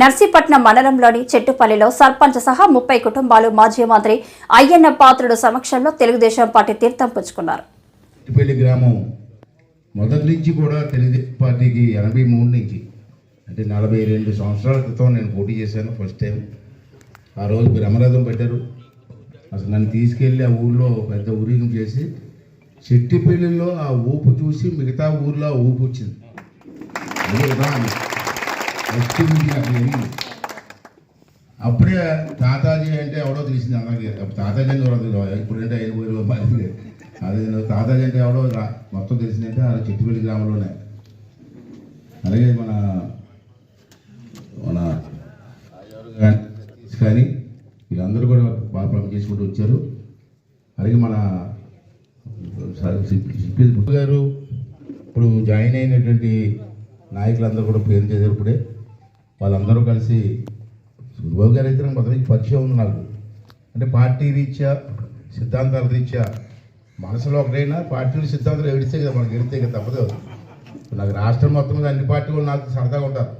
నర్సీపట్నం మండలంలోని చెట్టుపల్లిలో సర్పంచ్ సహా ముప్పై కుటుంబాలు మాజీ మంత్రి అయ్యన్న పాత్రుడు సమక్షంలో తెలుగుదేశం పార్టీ తీర్థం పుచ్చుకున్నారు. పెళ్ళి గ్రామం మొదటి నుంచి కూడా తెలుగుదేశం పార్టీకి ఎనభై మూడు నుంచి అంటే నలభై రెండు సంవత్సరాల క్రితం నేను పోటీ చేశాను ఫస్ట్ టైం ఆ రోజు బ్రహ్మరథం పెట్టారు. అసలు నన్ను తీసుకెళ్ళి ఆ ఊళ్ళో పెద్ద ఊరేగింపు చేసి చెట్టిపల్లిలో ఆ ఊపు చూసి మిగతా ఊర్లో ఆ ఊపు వచ్చింది. అదే ఉదాహరణ అప్పుడే తాతాజీ అంటే ఎవడో తెలిసింది అందరికీ అప్పుడు తాతాజీ అని కూడా ఇప్పుడంటే ఐదు వేలు మరి అదే. తాతాజీ అంటే ఎవడో రా- మొత్తం తెలిసిందంటే ఆ చెట్టుపల్లి గ్రామంలోనే. అలాగే మన మన కానీ వీళ్ళందరూ కూడా బాగా పని చేసుకుంటూ వచ్చారు. అలాగే మన సిపి గారు ఇప్పుడు జాయిన్ అయినటువంటి నాయకులందరూ కూడా పేరు చేశారు ఇప్పుడే. వాళ్ళందరూ కలిసి సూర్యబాబు గారు అయితే నాకు మొదటి నుంచి పరిచయం ఉంది నాకు. అంటే పార్టీ రీత్యా సిద్ధాంతాల రీత్యా మనసులో ఒకటైనా పార్టీలు సిద్ధాంతాలు ఏడిస్తే కదా మనకి ఎడితే కదా తప్పదు. నాకు రాష్ట్రం మొత్తం మీద అన్ని పార్టీ వాళ్ళు నాకు సరదాగా ఉంటారు.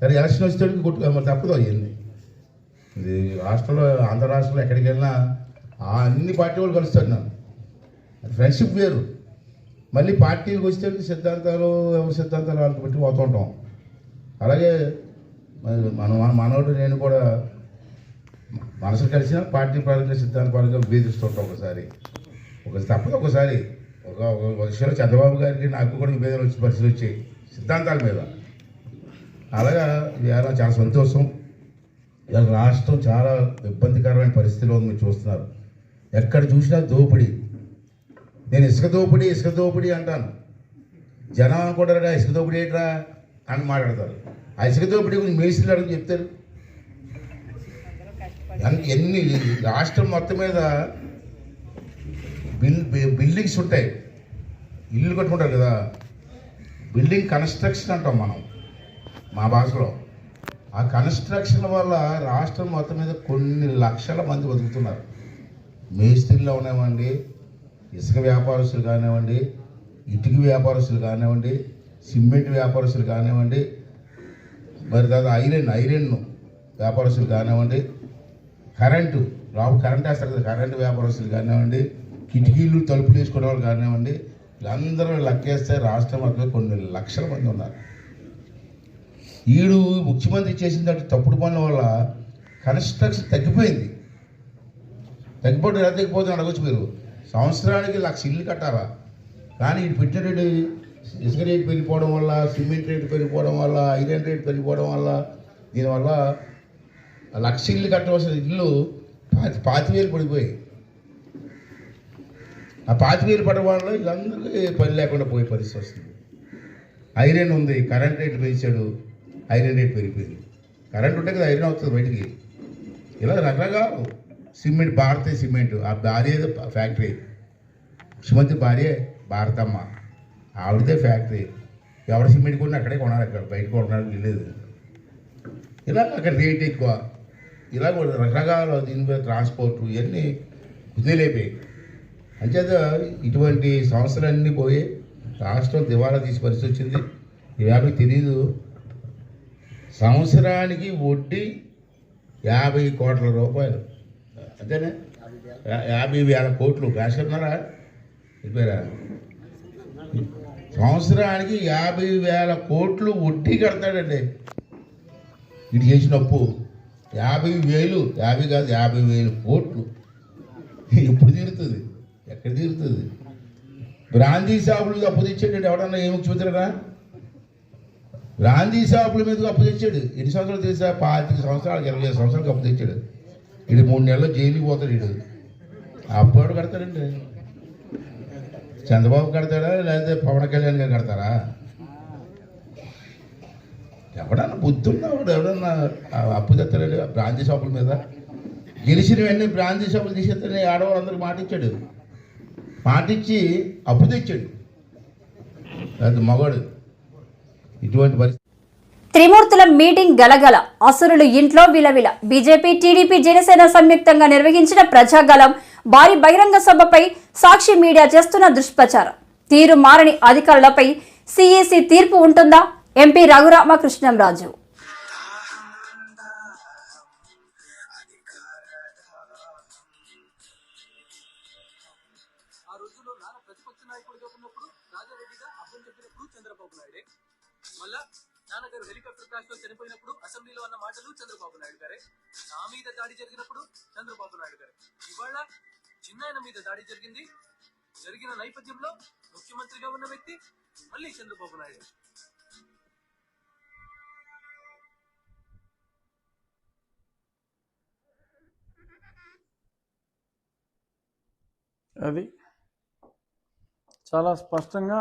సరే ఎలక్షన్ వచ్చేటప్పుడు కొట్టు మరి తప్పదు అయ్యింది ఇది రాష్ట్రంలో ఆంధ్ర రాష్ట్రంలో ఎక్కడికి వెళ్ళినా ఆ అన్ని పార్టీ వాళ్ళు కలుస్తారు నన్ను. ఫ్రెండ్షిప్ వేరు. మళ్ళీ పార్టీకి వచ్చేటప్పుడు సిద్ధాంతాలు ఎవరి సిద్ధాంతాలు వాళ్ళకి పెట్టి పోతూ ఉంటాం. అలాగే మరి మన మన నేను కూడా మనసు కలిసిన పార్టీ పరంగా సిద్ధాంత పరంగా విభేదిస్తుంటాం ఒకసారి. ఒక తప్పదు ఒకసారి. ఒక ఒక విషయంలో చంద్రబాబు గారికి నాకు కూడా విభేదాలు వచ్చి పరిస్థితులు వచ్చాయి సిద్ధాంతాల మీద. అలాగా ఇవాళ చాలా సంతోషం. ఇవాళ రాష్ట్రం చాలా ఇబ్బందికరమైన పరిస్థితిలో మీరు చూస్తున్నారు. ఎక్కడ చూసినా దోపిడీ. నేను ఇసుక దోపిడీ ఇసుక దోపిడీ అంటాను. జనం అనుకుంటారా ఇసుక దోపిడీ ఏంట్రా? అని మాట్లాడతారు. ఆ దోపిడీ గురించి మేసిలు అడుగు చెప్తారు. ఎన్ని రాష్ట్రం మొత్తం మీద బిల్ బిల్డింగ్స్ ఉంటాయి. ఇల్లు కట్టుకుంటారు కదా. బిల్డింగ్ కన్స్ట్రక్షన్ అంటాం మనం మా భాషలో. ఆ కన్స్ట్రక్షన్ వల్ల రాష్ట్రం మొత్తం మీద కొన్ని లక్షల మంది బతుకుతున్నారు. మేస్త్రీలు అవనివ్వండి ఇసుక వ్యాపారస్తులు కానివ్వండి ఇటుక వ్యాపారస్తులు కానివ్వండి సిమెంట్ వ్యాపారస్తులు కానివ్వండి మరి తర్వాత ఐరన్ ఐరన్ వ్యాపారస్తులు కానివ్వండి కరెంటు రావు కరెంట్ వేస్తారు కదా కరెంటు వ్యాపారస్తులు కానివ్వండి కిటికీలు తలుపులు వేసుకునే వాళ్ళు కానివ్వండి వీళ్ళందరూ లెక్కేస్తే రాష్ట్రం మొత్తం కొన్ని లక్షల మంది ఉన్నారు. ఈడు ముఖ్యమంత్రి చేసిన తప్పుడు పనుల వల్ల కన్స్ట్రక్షన్ తగ్గిపోయింది. తగ్గిపోతే ఎలా తగ్గిపోతుంది అడగచ్చు మీరు. సంవత్సరానికి లక్ష ఇల్లు కట్టాలా? కానీ ఇటు పెట్టినటువంటి ఇసుక రేటు పెరిగిపోవడం వల్ల సిమెంట్ రేటు పెరిగిపోవడం వల్ల ఐరన్ రేటు పెరిగిపోవడం వల్ల దీనివల్ల లక్ష ఇల్లు కట్టవలసిన ఇల్లు పాతి పాతి వేలు పడిపోయాయి. ఆ పాతివేలు పడడం వల్ల వీళ్ళందరికీ పని లేకుండా పోయే పరిస్థితి వస్తుంది. ఐరన్ ఉంది కరెంట్ రేటు పెంచాడు ఐరన్ రేట్ పెరిగిపోయింది. కరెంట్ ఉంటే కదా ఐరన్ అవుతుంది బయటికి. ఇలా రకరకాలు సిమెంట్ భారతీయ సిమెంట్ ఆ భార్య ఫ్యాక్టరీ. ముఖ్యమంత్రి భార్య భారతమ్మ. ఆవిడదే ఫ్యాక్టరీ. ఎవరు సిమెంట్ కొన్నా అక్కడే కొనాలి అక్కడ బయట కొనడానికి వెళ్ళేది ఇలా అక్కడ రేట్ ఎక్కువ. ఇలా కూడా రకరకాల దీని మీద ట్రాన్స్పోర్ట్ ఇవన్నీ కుదిలేపోయాయి. అంచేత ఇటువంటి సంవత్సరాలన్నీ పోయి రాష్ట్రం దివాలా తీసి పరిస్థితి వచ్చింది. ఇవాళ తెలీదు. సంవత్సరానికి వడ్డీ యాభై కోట్ల రూపాయలు. అంతేనే? యాభై వేల కోట్లు. కాసుకున్నారా చెప్పారా సంవత్సరానికి యాభై వేల కోట్లు వడ్డీ కడతాడండి. ఇటు చేసిన అప్పు యాభై వేలు యాభై కాదు యాభై వేలు కోట్లు. ఎప్పుడు తీరుతుంది? ఎక్కడ తీరుతుంది? బ్రాందీ షాపులు అప్పు తెచ్చాడు ఎవడన్నా ఏ ముఖ్యమంత్రిరా? బ్రాందీ షాపుల మీద అప్పు తెచ్చాడు. ఎన్ని సంవత్సరాలు తెలుసా? పాతిక సంవత్సరాలు ఇరవై ఐదు సంవత్సరాలకు అప్పు తెచ్చాడు. ఇది మూడు నెలలు జైలుకి పోతాడు ఇడు అప్పు కడతాడండి? చంద్రబాబు కడతాడా లేకపోతే పవన్ కళ్యాణ్ గారు కడతారా? ఎవడన్నా బుద్ధి ఉన్నవాడు ఎవడన్నా అప్పు తెస్తాడు బ్రాంచ్ షాపుల మీద? గెలిచిన వెంటనే బ్రాంచ్ షాపులు తీసేస్తాడని ఆడవాళ్ళందరూ మాట ఇచ్చాడు. మాట అప్పు తెచ్చాడు. అది మగవాడు. ఇటువంటి పరిస్థితి. త్రిమూర్తుల మీటింగ్ గలగల. అసురులు ఇంట్లో విలవిల. బీజేపీ టీడీపీ జనసేన సంయుక్తంగా నిర్వహించిన ప్రజాగలం భారీ బహిరంగ సభపై సాక్షి మీడియా చేస్తున్న దుష్ప్రచారం. తీరు మారని అధికారులపై సిఈసి తీర్పు ఉంటుందా? ఎంపీ రఘురామకృష్ణంరాజు. ఆ చంద్రబాబు నాయుడు గారే. నా మీద దాడి జరిగినప్పుడు చంద్రబాబు నాయుడు గారే. ఇవాళ చిన్నాయన మీద దాడి జరిగింది. జరిగిన నేపథ్యంలో ముఖ్యమంత్రిగా ఉన్న వ్యక్తి మళ్ళీ చంద్రబాబు నాయుడు. అది చాలా స్పష్టంగా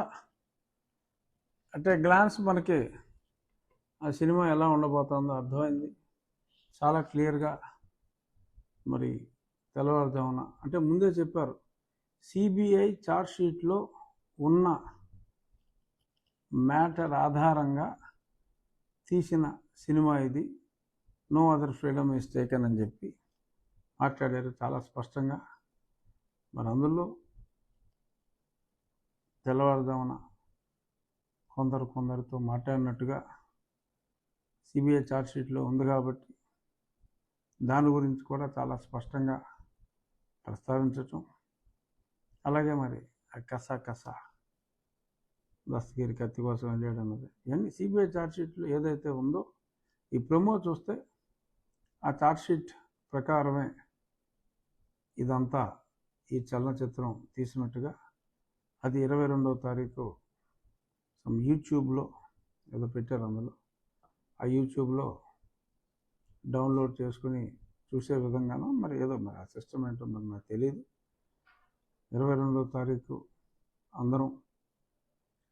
అంటే గ్లాన్స్ మనకి ఆ సినిమా ఎలా ఉండబోతుందో అర్థమైంది. చాలా క్లియర్గా మరి తెల్లవారుజామున. అంటే ముందే చెప్పారు. సిబిఐ షీట్లో ఉన్న మ్యాటర్ ఆధారంగా తీసిన సినిమా ఇది. No other freedom is taken అని చెప్పి మాట్లాడారు చాలా స్పష్టంగా. మరి అందులో తెల్లవారుజామున కొందరు కొందరితో మాట్లాడినట్టుగా సిబిఐ ఛార్జ్షీట్లో ఉంది కాబట్టి దాని గురించి కూడా చాలా స్పష్టంగా ప్రస్తావించటం అలాగే మరి ఆ కస కస దస్తగిరి కత్తి కోసం వెళ్ళాడు అన్నది. ఇవన్నీ సిబిఐ ఛార్జ్షీట్లో ఏదైతే ఉందో ఈ ప్రొమో చూస్తే ఆ ఛార్జ్షీట్ ప్రకారమే ఇదంతా ఈ చలనచిత్రం తీసినట్టుగా అది ఇరవై రెండవ తారీఖు సమ్ యూట్యూబ్లో ఏదో పెట్టారు అందులో. ఆ యూట్యూబ్లో డౌన్లోడ్ చేసుకుని చూసే విధంగానో మరి ఏదో మరి ఆ సిస్టమ్ ఏంటో మరి నాకు తెలియదు ఇరవై రెండవ తారీఖు అందరం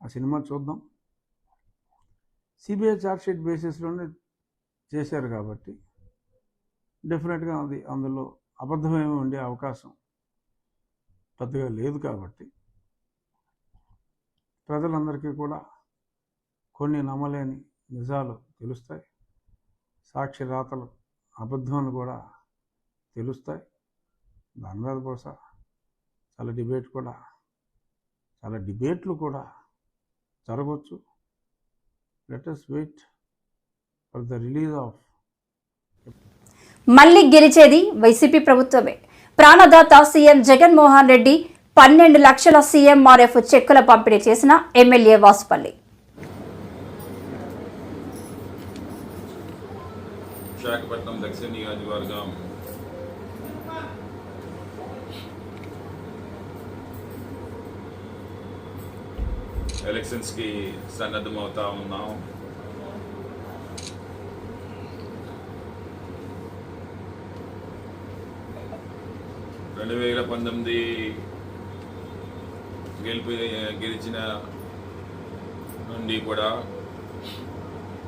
ఆ సినిమా చూద్దాం. సిబిఐ ఛార్జ్షీట్ బేసిస్లోనే చేశారు కాబట్టి డెఫినెట్గా అది అందులో అబద్ధమేమి ఉండే అవకాశం పెద్దగా లేదు కాబట్టి ప్రజలందరికీ కూడా కొన్ని నమ్మలేని నిజాలు తెలుస్తాయి. సాక్షి రాతలు అబద్ధమని కూడా తెలుస్తాయి. దాని మీద బహుశా చాలా డిబేట్ కూడా చాలా డిబేట్లు కూడా జరగవచ్చు. Let us wait for the release of మళ్ళీ గెలిచేది వైసీపీ ప్రభుత్వమే. ప్రాణదాత సీఎం జగన్మోహన్ రెడ్డి పన్నెండు లక్షల సీఎంఆర్ఎఫ్ చెక్కుల పంపిణీ చేసిన ఎమ్మెల్యే వాసుపల్లి. విశాఖపట్నం దక్షిణ నియోజకవర్గం ఎలక్షన్స్కి సన్నద్ధమవుతా ఉన్నాం రెండు వేల పంతొమ్మిది గెలిపి గెలిచిన నుండి కూడా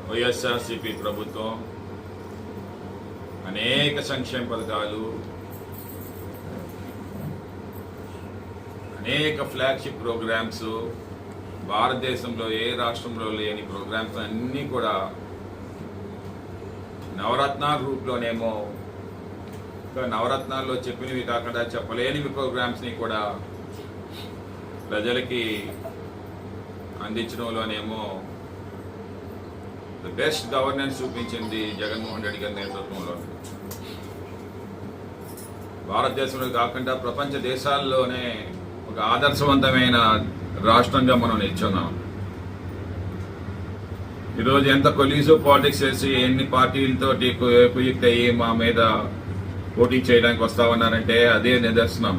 వైఎస్ఆర్సిపి ప్రభుత్వం అనేక సంక్షేమ పథకాలు అనేక ఫ్లాగ్షిప్ ప్రోగ్రామ్స్ భారతదేశంలో ఏ రాష్ట్రంలో లేని ప్రోగ్రామ్స్ అన్నీ కూడా నవరత్నాల రూప్లోనేమో ఇంకా నవరత్నాల్లో చెప్పినవి కాకుండా చెప్పలేనివి ప్రోగ్రామ్స్ని కూడా ప్రజలకి అందించడంలోనేమో ద బెస్ట్ గవర్నెన్స్ చూపించింది జగన్మోహన్ రెడ్డి గారి నేతృత్వంలో. భారతదేశంలో కాకుండా ప్రపంచ దేశాల్లోనే ఒక ఆదర్శవంతమైన రాష్ట్రంగా మనం నిల్చున్నాం. ఈరోజు ఎంత కొలీజు పాలిటిక్స్ చేసి ఎన్ని పార్టీలతో కుయుక్త అయ్యి మా మీద పోటీ చేయడానికి వస్తామన్నారంటే అదే నిదర్శనం.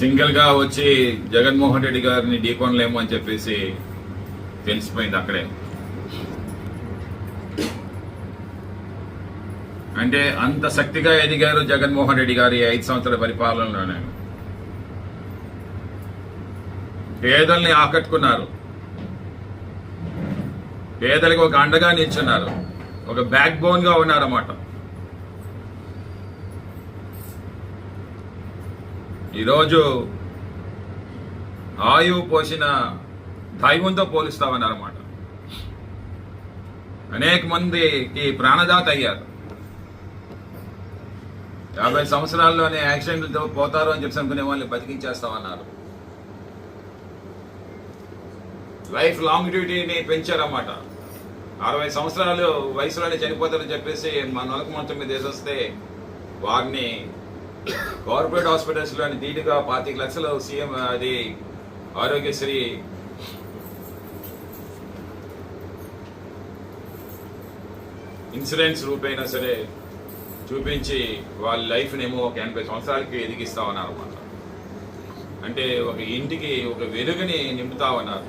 సింగిల్గా వచ్చి జగన్మోహన్ రెడ్డి గారిని ఢీకొనలేము అని చెప్పేసి తెలిసిపోయింది అక్కడే. అంటే అంత శక్తిగా ఎదిగారు జగన్మోహన్ రెడ్డి గారి ఐదు సంవత్సరాల పరిపాలనలోనే. పేదల్ని ఆకట్టుకున్నారు. పేదలకు ఒక అండగా నిల్చున్నారు. ఒక బ్యాక్ బోన్గా ఉన్నారన్నమాట. ఈరోజు ఆయువు పోసిన దైవంతో పోలుస్తామన్నారన్నమాట. అనేక మందికి ప్రాణదాత అయ్యారు. యాభై సంవత్సరాల్లోనే యాక్సిడెంట్లతో పోతారు అని చెప్పి అనుకునే వాళ్ళని బతికించేస్తామన్నారు. Life long డ్యూటీని పెంచారన్నమాట. అరవై సంవత్సరాలు వయసులోనే చనిపోతారని చెప్పేసి మన నొలక మంచం మీద వేసొస్తే వారిని కార్పొరేట్ హాస్పిటల్స్లోని దీటుగా పాతిక లక్షలు సీఎం అది ఆరోగ్యశ్రీ ఇన్సూరెన్స్ రూపైనా సరే చూపించి వాళ్ళ లైఫ్నేమో ఒక ఎనభై సంవత్సరాలకి ఎదిగిస్తామన్నారు అన్నమాట అంటే ఒక ఇంటికి ఒక వెలుగుని నింపుతామన్నారు.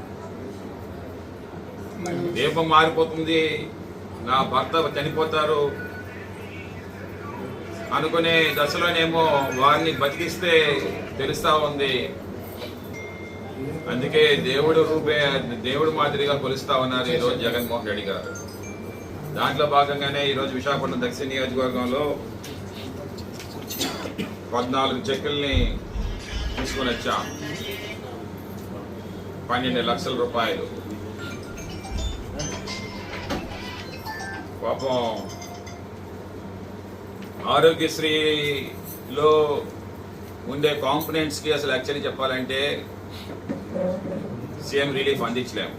దీపం మారిపోతుంది. నా భర్త చనిపోతారు. అనుకునే దశలోనేమో వారిని బతికిస్తే తెలుస్తా ఉంది. అందుకే దేవుడు రూపే దేవుడు మాదిరిగా కొలుస్తా ఉన్నారు ఈరోజు జగన్మోహన్ రెడ్డి గారు. దాంట్లో భాగంగానే ఈరోజు విశాఖపట్నం దక్షిణ నియోజకవర్గంలో పద్నాలుగు చెక్కుల్ని తీసుకొని వచ్చాం. పన్నెండు లక్షల రూపాయలు. పాపం. ఆరోగ్యశ్రీలో ఉండే కాంపనెంట్స్కి అసలు యాక్చువల్లీ చెప్పాలంటే సీఎం రిలీఫ్ అందించలేము.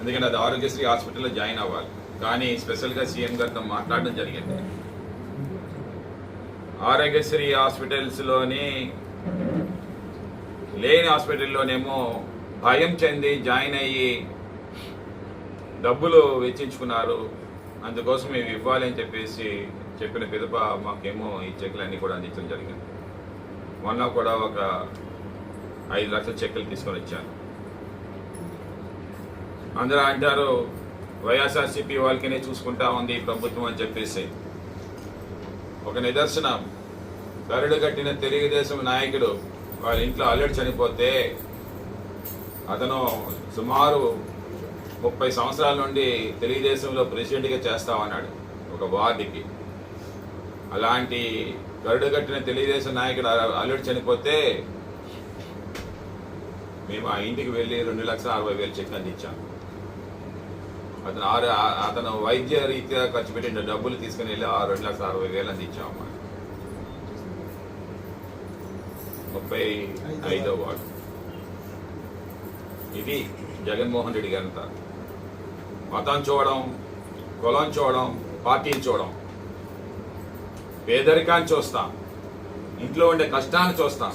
ఎందుకంటే అది ఆరోగ్యశ్రీ హాస్పిటల్లో జాయిన్ అవ్వాలి. కానీ స్పెషల్గా సీఎం గారితో మాట్లాడడం జరిగింది. ఆరోగ్యశ్రీ హాస్పిటల్స్లోని లేని హాస్పిటల్లోనేమో భయం చెంది జాయిన్ అయ్యి డబ్బులు వెచ్చించుకున్నారు. అందుకోసం మేము ఇవ్వాలి అని చెప్పేసి చెప్పిన పిదప మాకేమో ఈ చెక్కులన్నీ కూడా అందించడం జరిగింది. మొన్న కూడా ఒక ఐదు లక్షల చెక్కులు తీసుకొని వచ్చాను. అందరూ అంటారు వైఎస్ఆర్సీపీ వాళ్ళకినే చూసుకుంటా ఉంది ప్రభుత్వం అని చెప్పేసి. ఒక నిదర్శనం. కరుడు కట్టిన తెలుగుదేశం నాయకుడు వాళ్ళ ఇంట్లో అల్లుడు చనిపోతే అతను సుమారు ముప్పై సంవత్సరాల నుండి తెలుగుదేశంలో ప్రెసిడెంట్గా చేస్తామన్నాడు ఒక వార్డుకి. అలాంటి గరుడు కట్టిన తెలుగుదేశం నాయకుడు అల్లుడు చనిపోతే మేము ఆ ఇంటికి వెళ్ళి రెండు లక్షల అరవై వేలు చెక్ అందించాం అతను ఆరు అతను వైద్య రీత్యా ఖర్చు పెట్టిన డబ్బులు తీసుకుని వెళ్ళి ఆ రెండు లక్షల అరవై వేలు అందించాం అన్నమాట ముప్పై ఐదో వార్డు. ఇది జగన్మోహన్ రెడ్డి గారంతా మతం చూడడం కులం చూడడం పార్టీని చూడడం. పేదరికాన్ని చూస్తాం. ఇంట్లో ఉండే కష్టాన్ని చూస్తాం.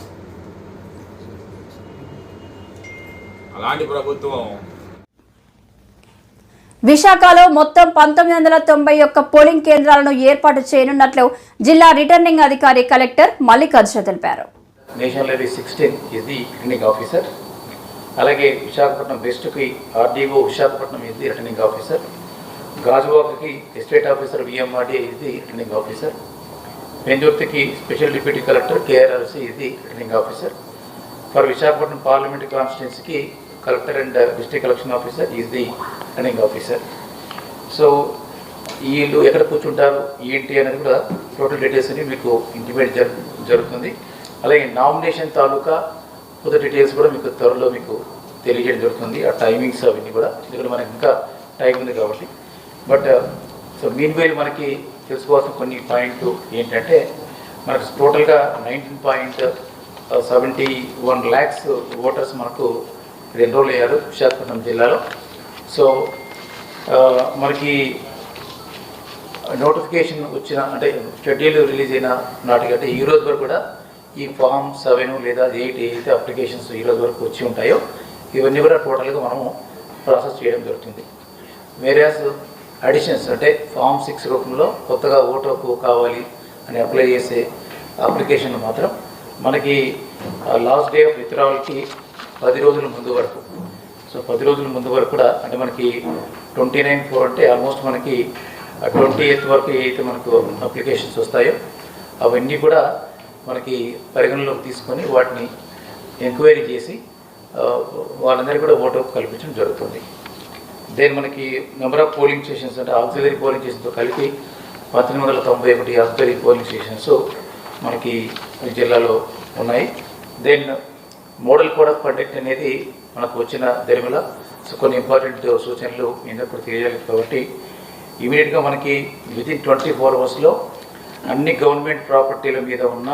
అలాంటి ప్రభుత్వం విశాఖలో మొత్తం పంతొమ్మిది వందల తొంభై ఒక్క పోలింగ్ కేంద్రాలను ఏర్పాటు చేయనున్నట్లు జిల్లా రిటర్నింగ్ అధికారి కలెక్టర్ మల్లికార్జున తెలిపారు. National levy sixteen is the returning officer అలాగే విశాఖపట్నం వెస్ట్కి ఆర్డీఓ విశాఖపట్నం ఇది రిటర్నింగ్ ఆఫీసర్ గాజువాకకి ఎస్టేట్ ఆఫీసర్ విఎంఆర్డీ ఇది రిటర్నింగ్ ఆఫీసర్ పెందుర్తికి స్పెషల్ డిప్యూటీ కలెక్టర్ కేఆర్ఆర్సి ఇది returning officer for Visakhapatnam parliament కాన్స్టిట్యున్సీకి collector and district collection officer is the returning officer so వీళ్ళు ఎక్కడ కూర్చుంటారు ఏంటి అనేది కూడా టోటల్ డీటెయిల్స్ అని మీకు ఇంటిమేట్ జరుగుతుంది. అలాగే నామినేషన్ తాలూకా కొత్త డీటెయిల్స్ కూడా మీకు త్వరలో మీకు తెలియజేయడం జరుగుతుంది. ఆ టైమింగ్స్ అవన్నీ కూడా ఎందుకంటే మనకి ఇంకా టైం ఉంది కాబట్టి. బట్ సో మీన్ వైల్ మనకి తెలుసుకోవాల్సిన కొన్ని పాయింట్ ఏంటంటే మనకు టోటల్గా nineteen point seventy one lakhs voters మనకు ఎన్రోల్ అయ్యారు విశాఖపట్నం జిల్లాలో. సో uh, మనకి నోటిఫికేషన్ వచ్చిన అంటే షెడ్యూల్ రిలీజ్ అయిన నాటికంటే ఈ రోజు వరకు కూడా ఈ ఫామ్ సెవెన్ లేదా ఎయిట్ ఏదైతే అప్లికేషన్స్ ఈ రోజు వరకు వచ్చి ఉంటాయో ఇవన్నీ కూడా టోటల్గా మనము ప్రాసెస్ చేయడం జరుగుతుంది. వేరేస్ అడిషన్స్ అంటే ఫామ్ సిక్స్ రూపంలో కొత్తగా ఓటు కావాలి అని అప్లై చేసే అప్లికేషన్ మాత్రం మనకి లాస్ట్ డే ఆఫ్ విత్డ్రావల్కి పది రోజుల ముందు వరకు. సో పది రోజుల ముందు వరకు కూడా అంటే మనకి ట్వంటీ నైన్ ఫోర్ అంటే ఆల్మోస్ట్ మనకి ట్వంటీ ఎయిత్ వరకు అయితే మనకు అప్లికేషన్స్ వస్తాయో అవన్నీ కూడా మనకి పరిగణలోకి తీసుకొని వాటిని ఎంక్వైరీ చేసి వాళ్ళందరికీ కూడా ఓటు కల్పించడం జరుగుతుంది. దేని మనకి నెంబర్ ఆఫ్ పోలింగ్ స్టేషన్స్ అంటే ఆక్సిలరీ పోలింగ్ స్టేషన్తో కలిపి పంతొమ్మిది వందల తొంభై ఒకటి ఆక్సిలరీ పోలింగ్ స్టేషన్స్ మనకి ఈ జిల్లాలో ఉన్నాయి. Then model code of conduct అనేది మనకు వచ్చిన దరిమిల సో కొన్ని ఇంపార్టెంట్ సూచనలు మీద కూడా తెలియాలి కాబట్టి ఇమీడియట్గా మనకి వితిన్ ట్వంటీ ఫోర్ అవర్స్లో అన్ని గవర్నమెంట్ ప్రాపర్టీల మీద ఉన్న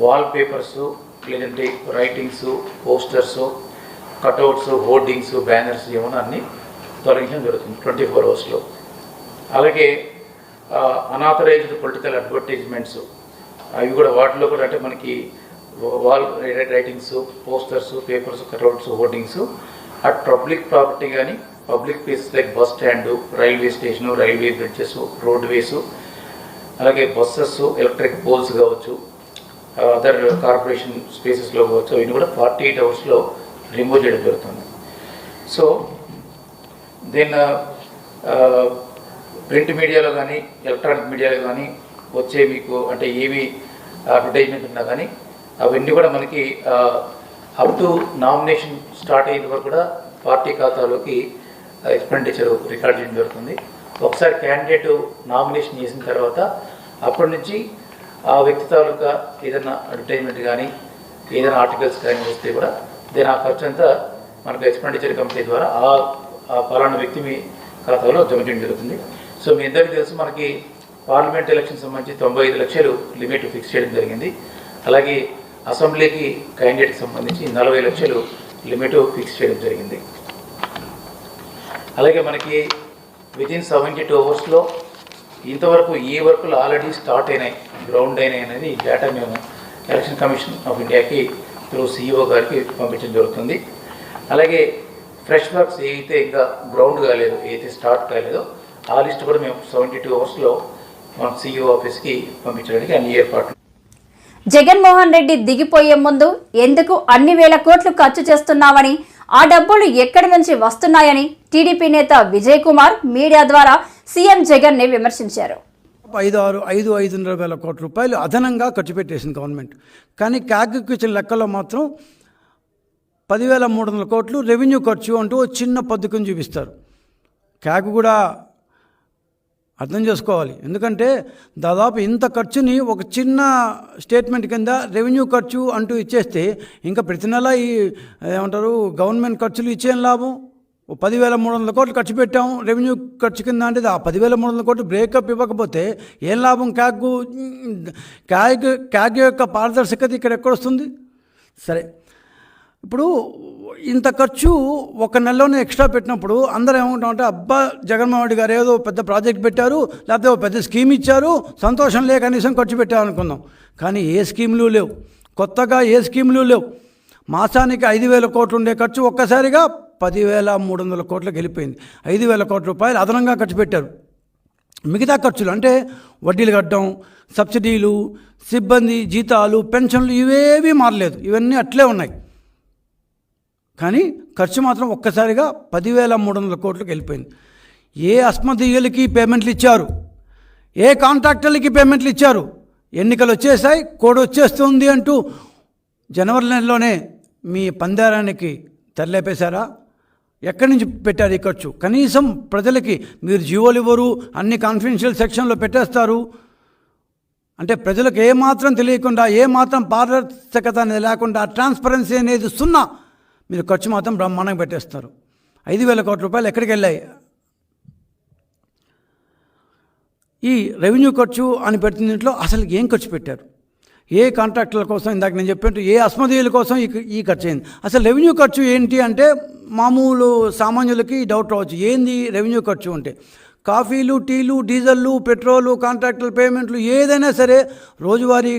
వాల్ పేపర్స్ లేదంటే writings posters cutouts hoardings banners ఏమైనా అన్నీ తొలగించడం జరుగుతుంది ట్వంటీ ఫోర్ అవర్స్లో అలాగే అనాథరైజ్డ్ పొలిటికల్ అడ్వర్టైజ్మెంట్స్ అవి కూడా వాటిలో కూడా అంటే మనకి wall writings posters papers cutouts hoardings at public property కానీ public places like bus stand railway station railway bridges roadways అలాగే బస్సెస్ ఎలక్ట్రిక్ పోల్స్ కావచ్చు అదర్ కార్పొరేషన్ స్పేసెస్లో కావచ్చు అవన్నీ కూడా ఫార్టీ ఎయిట్ అవర్స్లో రిమూవ్ చేయడం జరుగుతుంది. సో దెన్ ప్రింట్ మీడియాలో కానీ ఎలక్ట్రానిక్ మీడియాలో కానీ వచ్చే మీకు అంటే ఏవి అడ్వర్టైజ్మెంట్ ఉన్నా కానీ అవన్నీ కూడా మనకి అప్ టు నామినేషన్ స్టార్ట్ అయిన వరకు కూడా పార్టీ ఖాతాలోకి ఎక్స్పెండిచర్ రికార్డ్ చేయడం జరుగుతుంది. ఒకసారి క్యాండిడేట్ నామినేషన్ చేసిన తర్వాత అప్పటి నుంచి ఆ వ్యక్తి తాలూకా ఏదైనా అడ్వర్టైజ్మెంట్ కానీ ఏదైనా ఆర్టికల్స్ కానీ వస్తే కూడా దీని ఆ ఖర్చు అంతా మనకు ఎక్స్పెండిచర్ కమిటీ ద్వారా ఆ ఆ పలానా వ్యక్తి మీ ఖాతాలో జమ చేయడం జరుగుతుంది. సో మీ ఇద్దరికి తెలుసు మనకి పార్లమెంట్ ఎలక్షన్ సంబంధించి తొంభై ఐదు లక్షలు లిమిట్ ఫిక్స్ చేయడం జరిగింది. అలాగే అసెంబ్లీకి క్యాండిడేట్కి సంబంధించి నలభై లక్షలు లిమిట్ ఫిక్స్ చేయడం జరిగింది. అలాగే మనకి వితిన్ సెవెంటీ టూ అవర్స్లో ఇంతవరకు ఈ వర్కులు ఆల్రెడీ స్టార్ట్ అయినాయి గ్రౌండ్ అయినాయి అనేది డేటా మేము ఎలక్షన్ కమిషన్ ఆఫ్ ఇండియాకి త్రూ సీఈఓ గారికి పంపించడం జరుగుతుంది. అలాగే ఫ్రెష్ వర్క్స్ ఏదైతే ఇంకా గ్రౌండ్ కాలేదు ఏదైతే స్టార్ట్ కాలేదో ఆ లిస్ట్ కూడా మేము సెవెంటీ టూ అవర్స్లో మన సీఈఓ ఆఫీస్కి పంపించడానికి అన్ని ఏర్పాట్లు. జగన్మోహన్ రెడ్డి దిగిపోయే ముందు ఎందుకు అన్ని వేల కోట్లు ఖర్చు చేస్తున్నామని ఆ డబ్బులు ఎక్కడి నుంచి వస్తున్నాయని టీడీపీ నేత విజయ్ కుమార్ మీడియా ద్వారా సీఎం జగన్ని విమర్శించారు. ఐదు ఆరు ఐదు ఐదున్నర వేల కోట్ల రూపాయలు అదనంగా ఖర్చు పెట్టేసింది గవర్నమెంట్. కానీ క్యాగ్కి ఇచ్చిన లెక్కలో మాత్రం పదివేల మూడు వందల కోట్లు రెవెన్యూ ఖర్చు అంటూ ఓ చిన్న పథకం చూపిస్తారు. క్యాగ్ కూడా అర్థం చేసుకోవాలి. ఎందుకంటే దాదాపు ఇంత ఖర్చుని ఒక చిన్న స్టేట్మెంట్ కింద రెవెన్యూ ఖర్చు అంటూ ఇచ్చేస్తే ఇంకా ప్రతి నెల ఈ ఏమంటారు గవర్నమెంట్ ఖర్చులు ఇచ్చేం లాభం? పదివేల మూడు వందల కోట్లు ఖర్చు పెట్టాం రెవెన్యూ ఖర్చు కింద అంటే ఆ పదివేల మూడు వందల కోట్లు బ్రేకప్ ఇవ్వకపోతే ఏం లాభం క్యాగ్ క్యాగ్ క్యాగ్ యొక్క పారదర్శకత ఇక్కడ ఎక్కడొస్తుంది సరే. ఇప్పుడు ఇంత ఖర్చు ఒక నెలలోనే ఎక్స్ట్రా పెట్టినప్పుడు అందరూ ఏమంటామంటే అబ్బా జగన్మోహన్ రెడ్డి గారు ఏదో పెద్ద ప్రాజెక్ట్ పెట్టారు లేకపోతే ఒక పెద్ద స్కీమ్ ఇచ్చారు సంతోషం లే కనీసం ఖర్చు పెట్టారనుకుందాం కానీ ఏ స్కీములు లేవు. కొత్తగా ఏ స్కీములు లేవు. మాసానికి ఐదు వేల కోట్లు ఉండే ఖర్చు ఒక్కసారిగా పదివేల మూడు వందల కోట్లకు వెళ్ళిపోయింది. ఐదు వేల కోట్ల రూపాయలు అదనంగా ఖర్చు పెట్టారు. మిగతా ఖర్చులు అంటే వడ్డీలు కట్టడం సబ్సిడీలు సిబ్బంది జీతాలు పెన్షన్లు ఇవేవీ మారలేదు. ఇవన్నీ అట్లే ఉన్నాయి. కానీ ఖర్చు మాత్రం ఒక్కసారిగా పదివేల మూడు వందల కోట్లకు వెళ్ళిపోయింది. ఏ అస్మదీయులకి పేమెంట్లు ఇచ్చారు? ఏ కాంట్రాక్టర్లకి పేమెంట్లు ఇచ్చారు? ఎన్నికలు వచ్చేసాయి కోడ్ వచ్చేస్తుంది అంటూ జనవరి నెలలోనే మీ పందారానికి తెరలేపేశారా? ఎక్కడి నుంచి పెట్టారు ఈ ఖర్చు? కనీసం ప్రజలకి మీరు జీవోలు ఇవ్వరు అన్ని కాన్ఫిడెన్షియల్ సెక్షన్లో పెట్టేస్తారు. అంటే ప్రజలకు ఏమాత్రం తెలియకుండా ఏమాత్రం పారదర్శకత అనేది లేకుండా ట్రాన్స్పరెన్సీ అనేది సున్నా మీరు ఖర్చు మాత్రం బ్రహ్మాండంగా పెట్టేస్తారు. ఐదు వేల కోట్ల రూపాయలు ఎక్కడికి వెళ్ళాయి? ఈ రెవెన్యూ ఖర్చు అని పెట్టిన దీంట్లో అసలు ఏం ఖర్చు పెట్టారు? ఏ కాంట్రాక్టుల కోసం ఇందాక నేను చెప్పినట్టు ఏ అస్మదీయుల కోసం ఈ ఈ ఖర్చు అయింది? అసలు రెవెన్యూ ఖర్చు ఏంటి అంటే మామూలు సామాన్యులకి డౌట్ రావచ్చు. ఏంది రెవెన్యూ ఖర్చు అంటే? కాఫీలు టీలు డీజిల్లు పెట్రోలు కాంట్రాక్టుల పేమెంట్లు ఏదైనా సరే రోజువారీ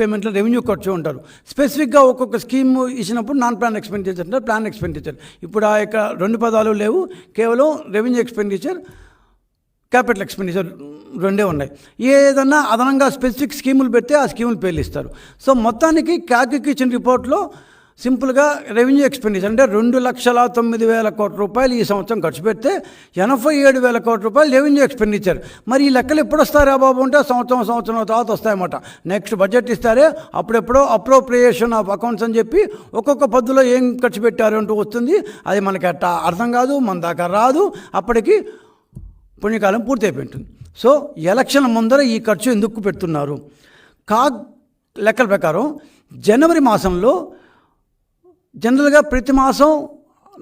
పేమెంట్లో రెవెన్యూ ఖర్చు ఉంటారు. స్పెసిఫిక్గా ఒక్కొక్క స్కీమ్ ఇచ్చినప్పుడు నాన్ ప్లాన్ ఎక్స్పెండిచర్ అంటే ప్లాన్ ఎక్స్పెండిచర్. ఇప్పుడు ఆ యొక్క రెండు పదాలు లేవు కేవలం రెవెన్యూ ఎక్స్పెండిచర్ క్యాపిటల్ ఎక్స్పెండిచర్ రెండే ఉన్నాయి. ఏదన్నా అదనంగా స్పెసిఫిక్ స్కీములు పెడితే ఆ స్కీములు పేర్లు ఇస్తారు. సో మొత్తానికి క్యాగ్కి కిచెన్ రిపోర్ట్లో సింపుల్గా రెవెన్యూ ఎక్స్పెండిచర్ అంటే రెండు లక్షల తొమ్మిది వేల కోట్ల రూపాయలు ఈ సంవత్సరం ఖర్చు పెడితే ఎనభై ఏడు వేల కోట్ల రూపాయలు రెవెన్యూ ఎక్స్పెండిచర్. మరి ఈ లెక్కలు ఎప్పుడు వస్తారా బాబు అంటే సంవత్సరం సంవత్సరం తర్వాత వస్తాయన్నమాట. నెక్స్ట్ బడ్జెట్ ఇస్తారే అప్పుడెప్పుడో అప్రోప్రియేషన్ ఆఫ్ అకౌంట్స్ అని చెప్పి ఒక్కొక్క పద్ధతిలో ఏం ఖర్చు పెట్టారు అంటూ వస్తుంది. అది మనకి అట్టా అర్థం కాదు మన దాకా రాదు. అప్పటికి పుణ్యకాలం పూర్తయిపోయి ఉంటుంది సో ఎలక్షన్ ముందర ఈ ఖర్చు ఎందుకు పెడుతున్నారు? కాగ్ లెక్కల ప్రకారం జనవరి మాసంలో జనరల్గా ప్రతి మాసం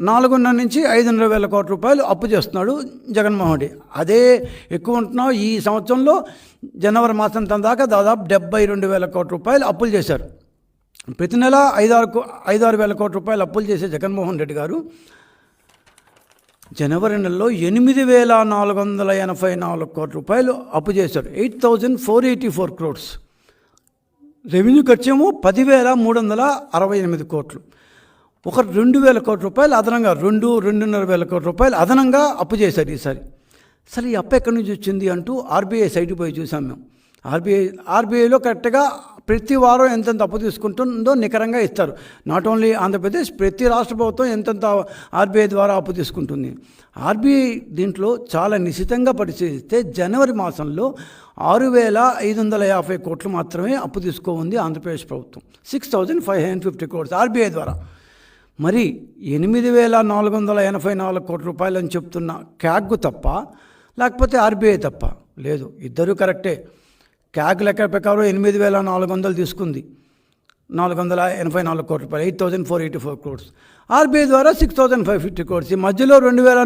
నాలుగున్నర నుంచి ఐదున్నర వేల కోట్ల రూపాయలు అప్పు చేస్తున్నాడు జగన్మోహన్ రెడ్డి. అదే ఎక్కువ ఉంటున్నావు ఈ సంవత్సరంలో జనవరి మాసం దాకా దాదాపు డెబ్బై రెండు వేల కోట్ల రూపాయలు అప్పులు చేశారు. ప్రతి నెల ఐదారు కో- ఐదారు వేల కోట్ల రూపాయలు అప్పులు చేసే జగన్మోహన్ రెడ్డి గారు జనవరి నెలలో ఎనిమిది వేల నాలుగు వందల ఎనభై నాలుగు కోట్ల రూపాయలు అప్పు చేశారు. Eight thousand four eighty four crores. Revenue ఖర్చేమో పదివేల మూడు వందల అరవై ఎనిమిది కోట్లు. ఒక రెండు వేల కోట్ల రూపాయలు అదనంగా రెండు రెండున్నర వేల కోట్ల రూపాయలు అదనంగా అప్పు చేశారు ఈసారి. అసలు ఈ అప్పు ఎక్కడి నుంచి వచ్చింది అంటూ ఆర్బీఐ సైట్ పోయి చూసాం మేము. ఆర్బీఐ ఆర్బీఐలో కరెక్ట్గా ప్రతి వారం ఎంతెంత అప్పు తీసుకుంటుందో నికరంగా ఇస్తారు. నాట్ ఓన్లీ ఆంధ్రప్రదేశ్ ప్రతి రాష్ట్ర ప్రభుత్వం ఎంతెంత ఆర్బీఐ ద్వారా అప్పు తీసుకుంటుంది. ఆర్బీఐ దీంట్లో చాలా నిశితంగా పరిశీలిస్తే జనవరి మాసంలో ఆరు వేల ఐదు వందల యాభై కోట్లు మాత్రమే అప్పు తీసుకోఉంది ఆంధ్రప్రదేశ్ ప్రభుత్వం. Six thousand five hundred fifty crores RBI ద్వారా. మరి ఎనిమిది వేల నాలుగు వందల ఎనభై నాలుగు కోట్ల రూపాయలు అని చెప్తున్న క్యాగ్ తప్ప లేకపోతే ఆర్బీఐ తప్ప? లేదు ఇద్దరు కరెక్టే. క్యాగ్ లెక్క ప్రకారం ఎనిమిది వేల నాలుగు వందలు తీసుకుంది. నాలుగు వందల ఎనభై నాలుగు కోట్ల రూపాయలు eight thousand four eighty four crores. RBI ద్వారా six thousand five fifty crores. ఈ మధ్యలో రెండు వేల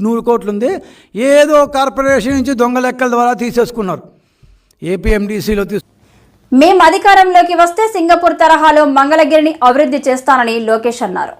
నూరు కోట్లు ఉంది ఏదో కార్పొరేషన్ నుంచి దొంగ లెక్కల ద్వారా తీసేసుకున్నారు. ఏపీఎండిసిలో తీసుకు మేం అధికారంలోకి వస్తే సింగపూర్ తరహాలో మంగళగిరిని అభివృద్ధి చేస్తానని లోకేష్ అన్నారు.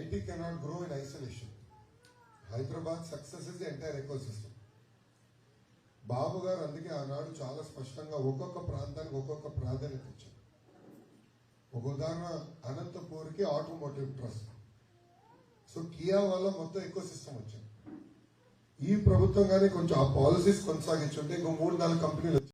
IT cannot grow in isolation. Hyderabad success is the entire ecosystem. Babu గారు అందుకే ఆనాడు చాలా స్పష్టంగా ఒక్కొక్క ప్రాంతానికి ఒక్కొక్క ప్రాధాన్యత ఇచ్చారు. ఒక ఉదాహరణ అనంతపూర్కి ఆటోమోటివ్ ట్రస్ట్. సో కియా వల్ల మొత్తం ఎక్కువ సిస్టమ్ వచ్చింది. ఈ ప్రభుత్వం కానీ కొంచెం ఆ పాలసీస్ కొనసాగించుంటే ఇంకో మూడు నాలుగు కంపెనీలు